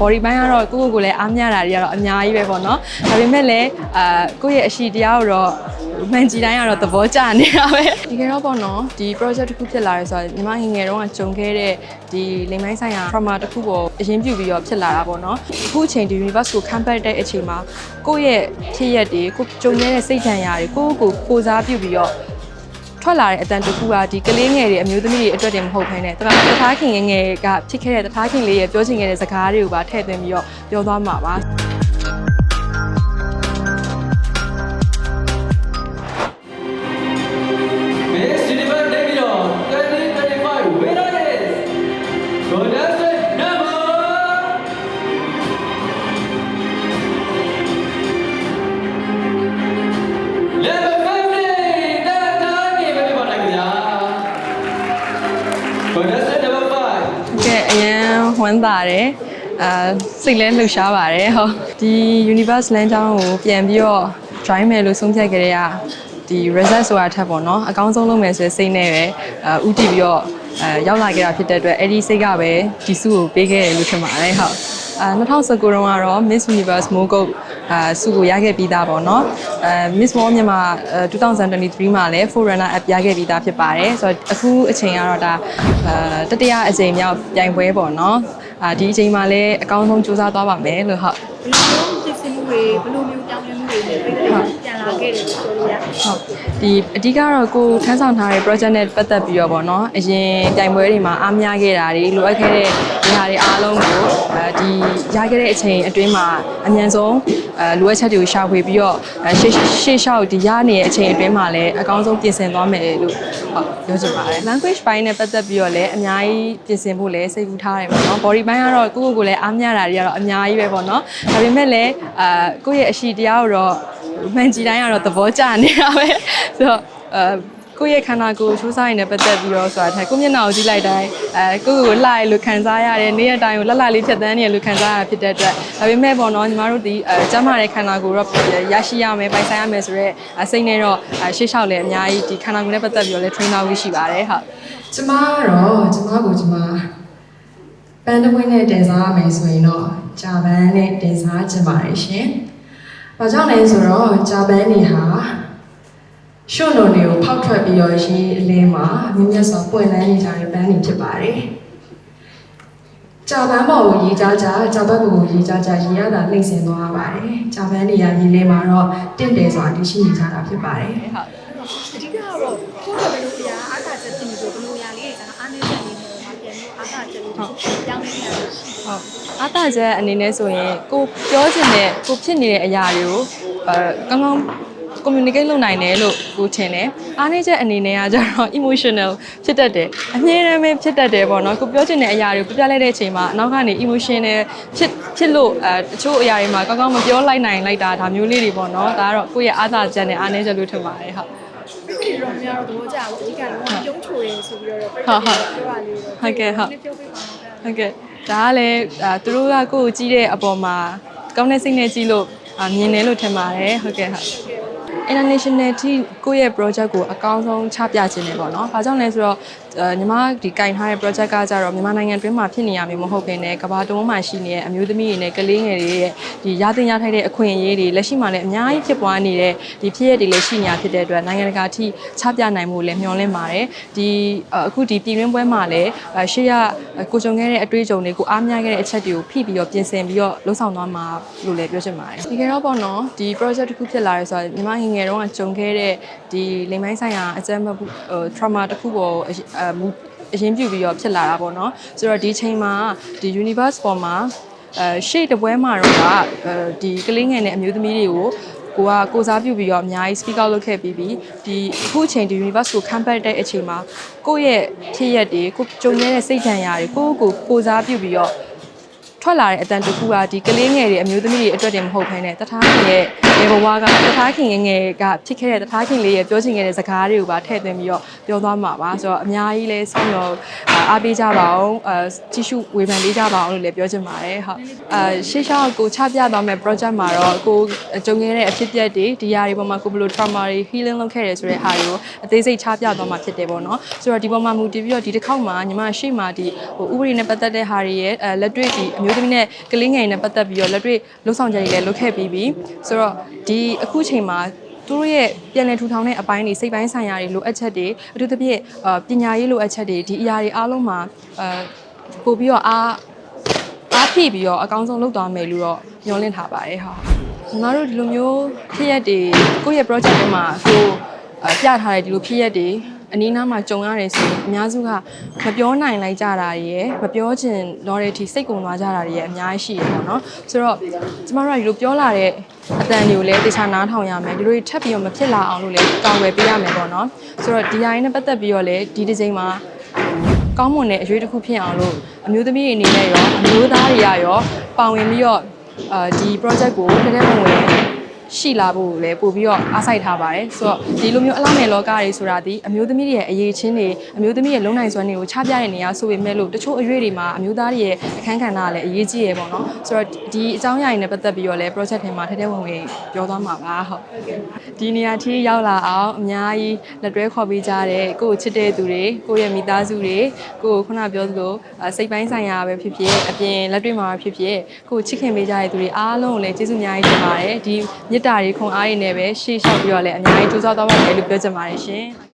body ဘိုင်းကတော့ကိုယ့်ကိုယ်ကိုယ်လည်းအားမရတာတွေကတော့အများကြီးပဲပေါ့နော်ဒါပေမဲ့လည်းအာကိုယ့်ရဲ့အရှိတရားကိုတော့မှန်ကြည့်တိုင်းကတော့သဘောကျနေတာပဲဒီကဲတော့ပေါ့နော်ဒီ project တစ်ခုဖြစ်လာရဲဆိုတော့ညီမငယ်ငယ်တုန်းကကြုံခဲ့တဲ့ဒီလိမ်မိုင်းဆိုင်ရာ trauma တစ်ခုပေါ်အရင်ပြုပြီးတော့ဖြစ်လာတာပေါ့နော်အခုအချိန်ဒီ universe ကိုခံပတ်တဲ့အချိန်မှာကိုယ့်ရဲ့ဖြစ်ရက်တွေကိုကြုံခဲ့တဲ့စိတ်ဓာတ်ရာတွေကိုယ့်ကိုယ်ကိုယ်စားပြုပြီးတော့ ထွက်လာတဲ့အတန်တစ်ခုကဒီကလေးငယ်တွေအမျိုးသမီးတွေအတွက်တင်မဟုတ်ဘဲနဲ့တခါတခါခင်ငယ်ငယ်ကဖြစ်ခဲ့တဲ့တခါခင်လေးရဲ့ပြောချင်ခဲ့တဲ့စကားတွေကိုပါထည့်သွင်းပြီးတော့ပြောသွားမှာပါ ဝမ်းသာတယ်အာစိတ်လဲလှူရှားပါတယ်ဟုတ်ဒီ universe လမ်းကြောင်းကိုပြန်ပြီးတော့ join မယ်လို့ဆုံးဖြတ်ကြတဲ့ကဒီ result ဆိုတာထက်ပေါ့နော်အကောင်းဆုံးလုပ်မယ်ဆိုတဲ့စိတ်နဲ့ပဲအာဥတည်ပြီးတော့အဲရောက်လာခဲ့တာဖြစ်တဲ့အတွက်အဲ့ဒီစိတ်ကပဲဒီစုကိုပေးခဲ့တယ်လို့ထင်ပါတယ်ဟုတ်အာ2019တုန်းကတော့ Miss Universe Mogul အာစုကိုရခဲ့ပြီးသားပေါ့နော်အဲ Miss World မြန်မာအဲ2023မှာလည်း Forerunner App ရခဲ့ပြီးသားဖြစ်ပါတယ်ဆိုတော့အခုအချိန်ကတော့ဒါအဲတတိယအချိန်မြောက်ပြိုင်ပွဲပေါ့နော်အာဒီအချိန်မှာလည်းအကောင်းဆုံးစူးစမ်းသွားပါမယ်လို့ဟုတ်ဘယ်လိုမျိုးဖြစ်စဉ်မှုတွေဘယ်လိုမျိုးပြောင်းလဲမှုတွေနဲ့ပြည်သက်တွေပြန်လာခဲ့တယ်လို့ပြောလို့ရဟုတ်ဒီအဓိကတော့ကိုထမ်းဆောင်ထားတဲ့ project နဲ့ပတ်သက်ပြီးတော့ပေါ့နော်အရင်ပြိုင်ပွဲတွေမှာအားမရခဲ့တာတွေလိုအပ်ခဲ့တဲ့ဒီဟာတွေအားလုံးကိုအဲဒီရခဲ့တဲ့အချိန်အတွင်းမှာအမြန်ဆုံး အဲလိုအပ်ချက်တွေကိုရှာဖွေပြီးတော့အဲရှေ့ရှေ့လျှောက်ဒီရနေတဲ့အချိန်အတွင်းမှာလည်းအကောင်းဆုံးပြင်ဆင်သွားမယ်လို့ဟုတ်ပြောချင်ပါတယ် language ဘိုင်းနဲ့ပတ်သက်ပြီးတော့လည်းအများကြီးပြင်ဆင်ဖို့လည်းစိတ်ကူးထားတယ်ပေါ့နော် body ဘိုင်းကတော့ကိုယ့်ကိုယ်ကိုယ်လည်းအားမရတာတွေကတော့အများကြီးပဲပေါ့နော်ဒါပေမဲ့လည်းအာကိုယ့်ရဲ့အရှိတရားကိုတော့မှန်ကြည့်တိုင်းကတော့သဘောကျနေတာပဲဆိုတော့အဲ ကိုယ့်ရဲ့ခန္ဓာကိုယ်စူးစိုက်နေပတ်သက်ပြီးတော့ဆိုတာထိုင်ကိုယ့်မျက်နှာကိုကြည့်လိုက်တိုင်းအဲကိုယ့်ကိုယ်လှရလို့ခံစားရတယ်နေ့ရက်တိုင်းကိုလှလှလေးဖြတ်သန်းနေရလို့ခံစားရဖြစ်တဲ့အတွက်ဒါပေမဲ့ပေါ့နော်ညီမတို့ဒီအဲကျန်းမာတဲ့ခန္ဓာကိုယ်တော့ရရှိရမယ်ပိုင်ဆိုင်ရမယ်ဆိုတော့စိတ်နဲ့တော့ရှေ့လျှောက်လည်းအများကြီးဒီခန္ဓာကိုယ်နဲ့ပတ်သက်ပြီးတော့လည်း trainer ဝိရှိပါတယ်ဟုတ်ကျမကတော့ကျမကိုကျမပန်းတပွင့်နဲ့တင်စားရမယ်ဆိုရင်တော့ဂျာပန်နဲ့တင်စားခြင်းပါတယ်ရှင်။ဘာကြောင့်လဲဆိုတော့ဂျာပန်နေဟာ ရှုံ့လုံးတွေကိုဖောက်ထွက်ပြီးတော့ရေးအလင်းမှာမြင့်မြတ်စွာပွင့်လန်းနေကြတဲ့ပန်းတွေဖြစ်ပါတယ်။ဂျာပန်ပေါ်ကိုရေးကြကြဂျာပန်ကိုရေးကြကြရေးရတာနှိမ့်စင်သွားပါတယ်။ဂျာပန်နေရာရေးလေးမှာတော့တင့်တယ်စွာတည်ရှိနေကြတာဖြစ်ပါတယ်။ဟုတ်အဓိကတော့ကိုယ်တော်ဘယ်လိုပြအားသာချက်ဖြစ်နေလို့ဘယ်လိုရာလေးတွေကအားနေချက်နေတယ်မှာပြန်လို့အားသာချက်လို့ပြောင်းလဲနေရလို့ရှိတယ်ဟုတ်အတားချက်အနေနဲ့ဆိုရင်ကိုပြောချင်တဲ့ကိုဖြစ်နေတဲ့အရာတွေကိုအဲကောင်းကောင်း communicate လုပ်နိုင်တယ်လို့ကိုထင်တယ်အားနည်းချက်အနေနဲ့ကကျတော့ emotional ဖြစ်တတ်တယ်အမြဲတမ်းပဲဖြစ်တတ်တယ်ပေါ့နော်ကိုပြောချင်တဲ့အရာတွေကိုပြပြလိုက်တဲ့အချိန်မှာအနောက်ကနေ emotional ဖြစ်ဖြစ်လို့အဲတချို့အရာတွေမှာကောင်းကောင်းမပြောလိုက်နိုင်လိုက်တာဒါမျိုးလေးတွေပေါ့နော်ဒါကတော့ကိုယ့်ရဲ့အားသာချက်နဲ့အားနည်းချက်လို့ထင်ပါတယ်ဟုတ်ပြည်တော်များတော့သဘောကျဘူးအဓိကတော့ပြုံးချိုတယ်ဆိုပြီးတော့ပြည်ဟုတ်ဟုတ်ပြောပါလေးတော့ဟုတ်ကဲ့ဟုတ်နည်းပြောပေးပါဦးဗျာဟုတ်ကဲ့ဒါကလည်းအာသူတို့ကကိုယ့်ကိုကြည့်တဲ့အပေါ်မှာကောင်းတဲ့စိတ်နဲ့ကြည့်လို့အာမြင်တယ်လို့ထင်ပါတယ်ဟုတ်ကဲ့ဟုတ် international ထိကိုယ့်ရဲ့ project ကိုအကောင်းဆုံးချပြခြင်းတယ်ပေါ့နော်။ဘာကြောင့်လဲဆိုတော့အဲညီမဒီကင်ထားတဲ့ project ကကြတော့မြန်မာနိုင်ငံတွင်းမှာဖြစ်နေရမျိုးမဟုတ်ဘဲနဲ့ကမ္ဘာတုံးမှာရှိနေတဲ့အမျိုးသမီးတွေနဲ့ကလေးငယ်တွေရဲ့ဒီရတင်ရထိုက်တဲ့အခွင့်အရေးတွေလက်ရှိမှာလည်းအများကြီးဖြစ်ပွားနေတဲ့ဒီဖြစ်ရတွေလည်းရှိနေတာဖြစ်တဲ့အတွက်နိုင်ငံတကာထိချပြနိုင်မှုလည်းမျှော်လင့်ပါတယ်။ဒီအခုဒီပြည်တွင်းပွဲမှာလည်းရှေ့ရကိုကြုံခဲ့တဲ့အတွေ့အကြုံတွေကိုအားများခဲ့တဲ့အချက်တွေကိုဖိပြီးတော့ပြင်ဆင်ပြီးတော့လှုပ်ဆောင်သွားမှာလို့လည်းပြောချင်ပါတယ်။ဒီကဲတော့ပေါ့နော်ဒီ project တစ်ခုဖြစ်လာရဲဆိုတော့ညီမငယ်ငယ်တုန်းကကြုံခဲ့တဲ့ဒီလိမ်မိုင်းဆိုင်ရာအကြမ်းဖက်မှုဟို trauma တစ်ခုပေါ်အရင်အမူအရင်ပြုပြီးတော့ဖြစ်လာတာပေါ့နော်ဆိုတော့ဒီချိန်မှာဒီ universe ပေါ်မှာအဲရှေ့တပွဲမှာတော့ကအဲဒီကလေးငယ်နဲ့အမျိုးသမီးတွေကိုကိုကကိုစားပြုပြီးတော့အများကြီး speak out လုပ်ခဲ့ပြီးပြီးဒီအခုအချိန်ဒီ universe ကိုခံပတ်တဲ့အချိန်မှာကိုယ့်ရဲ့ဖြစ်ရက်တွေကိုကြုံရတဲ့စိတ်ဓာတ်ရာတွေကိုယ့်ကိုယ်ကိုစားပြုပြီးတော့ ထွက်လာတဲ့အတန်တစ်ခုကဒီကလေးငယ်တွေအမျိုးသမီးတွေအတွက်တင်မဟုတ်ဘဲနဲ့တထားခင်ရဲ့ငယ်ဘဝကတထားခင်ငယ်ငယ်ကဖြစ်ခဲ့တဲ့တထားခင်လေးရဲ့ပြောချင်ခဲ့တဲ့စကားတွေကိုပါထည့်သွင်းပြီးတော့ပြောသွားမှာပါဆိုတော့အများကြီးလဲစောင့်ရောအားပေးကြပါအောင်အဲတီရှုဝေဖန်ပေးကြပါအောင်လို့လည်းပြောချင်ပါတယ်ဟုတ်အဲရှေ့ရှောက်ကိုချပြသွားမယ့် project မှာတော့ကိုကြုံခဲ့တဲ့အဖြစ်အပျက်တွေဒီຢာတွေပေါ်မှာကိုဘယ်လို trauma တွေ healing လုပ်ခဲ့တယ်ဆိုတဲ့ဟာတွေကိုအသေးစိတ်ချပြသွားမှာဖြစ်တယ်ပေါ့နော်ဆိုတော့ဒီပေါ်မှာမူတည်ပြီးတော့ဒီတစ်ခေါက်မှာညီမရှေ့မှာဒီဟိုဥပဒေနဲ့ပတ်သက်တဲ့ဟာတွေရဲ့အဲလက်တွေ့ဒီအမျိုးမျိုးသမီးနဲ့ကလေးငယ်နဲ့ပတ်သက်ပြီးတော့လက်တွေ့လှုပ်ဆောင်ချက်တွေလည်းလုပ်ခဲ့ပြီးပြီဆိုတော့ဒီအခုချိန်မှာသူတို့ရဲ့ပြန်လည်ထူထောင်တဲ့အပိုင်းတွေစိတ်ပိုင်းဆိုင်ရာတွေလိုအပ်ချက်တွေအထူးသဖြင့်အာပညာရေးလိုအပ်ချက်တွေဒီအရာတွေအားလုံးမှာအာပို့ပြီးတော့အားအားဖြည့်ပြီးတော့အကောင်းဆုံးလုပ်သွားမယ်လို့တော့ညွှန်လင့်ထားပါတယ်ဟုတ်ညီမတို့ဒီလိုမျိုးဖြစ်ရက်တွေကိုယ့်ရဲ့ project တွေမှာကိုယ်အာပြထားတဲ့ဒီလိုဖြစ်ရက်တွေ အနည်းနားမှာကြုံရတယ်ဆိုရင်အများစုကမပြောနိုင်လိုက်ကြတာတွေရယ်မပြောချင်တော့တဲ့အထိစိတ်ကုန်သွားကြတာတွေရယ်အများကြီးရှိရပေါ့နော်ဆိုတော့ကျမတို့ကဒီလိုပြောလာတဲ့အတန်တွေကိုလည်းတေချာနားထောင်ရမယ်ဒီလိုတွေထပ်ပြီးတော့မဖြစ်လာအောင်လို့လည်းကောင်းဝယ်ပေးရမယ်ပေါ့နော်ဆိုတော့ဒီအရင်နဲ့ပတ်သက်ပြီးတော့လည်းဒီဒီဇိန်မှာကောင်းမွန်တဲ့အရွေးတစ်ခုဖြစ်အောင်လို့အမျိုးသမီးတွေအနေနဲ့ရောအမျိုးသားတွေကရောပါဝင်ပြီးတော့အာဒီ project ကိုတကယ်ဝင်ဝင် ရှိလာဖို့လည်းပို့ပြီးတော့အားစိုက်ထားပါတယ်ဆိုတော့ဒီလိုမျိုးအလောင်းနယ်လောကတွေဆိုတာဒီအမျိုးသမီးတွေရဲ့အရေးချင်းတွေအမျိုးသမီးရဲ့လုံနိုင်စွမ်းတွေကိုချပြတဲ့နေရာဆိုပေမဲ့လို့တချို့အရွေးတွေမှာအမျိုးသားတွေရဲ့အခန်းကဏ္ဍကလည်းအရေးကြီးရယ်ပေါ့နော်ဆိုတော့ဒီအကြောင်းအရာတွေနဲ့ပတ်သက်ပြီးတော့လည်း project ထဲမှာထဲထဲဝင်ဝင်ပြောသွားမှာပါဟုတ်ဒီနေရာထိရောက်လာအောင်အများကြီးလက်တွဲခေါ်ပေးကြတဲ့ကိုယ့်ကိုချစ်တဲ့သူတွေကိုယ့်ရဲ့မိသားစုတွေကိုယ်ခုနပြောသလိုအာစိတ်ပိုင်းဆိုင်ရာပဲဖြစ်ဖြစ်အပြင်လက်တွေ့မှာပဲဖြစ်ဖြစ်ကိုယ်ချစ်ခင်ပေးကြတဲ့သူတွေအားလုံးကိုလည်းကျေးဇူးအများကြီးတင်ပါတယ်ဒီမေတ္တာတွေခွန်အားတွေနဲ့ပဲရှေ့လျှောက်ပြီးတော့လည်းအများကြီးကြိုးစားသွားပါမယ်လို့ပြောချင်ပါတယ်ရှင်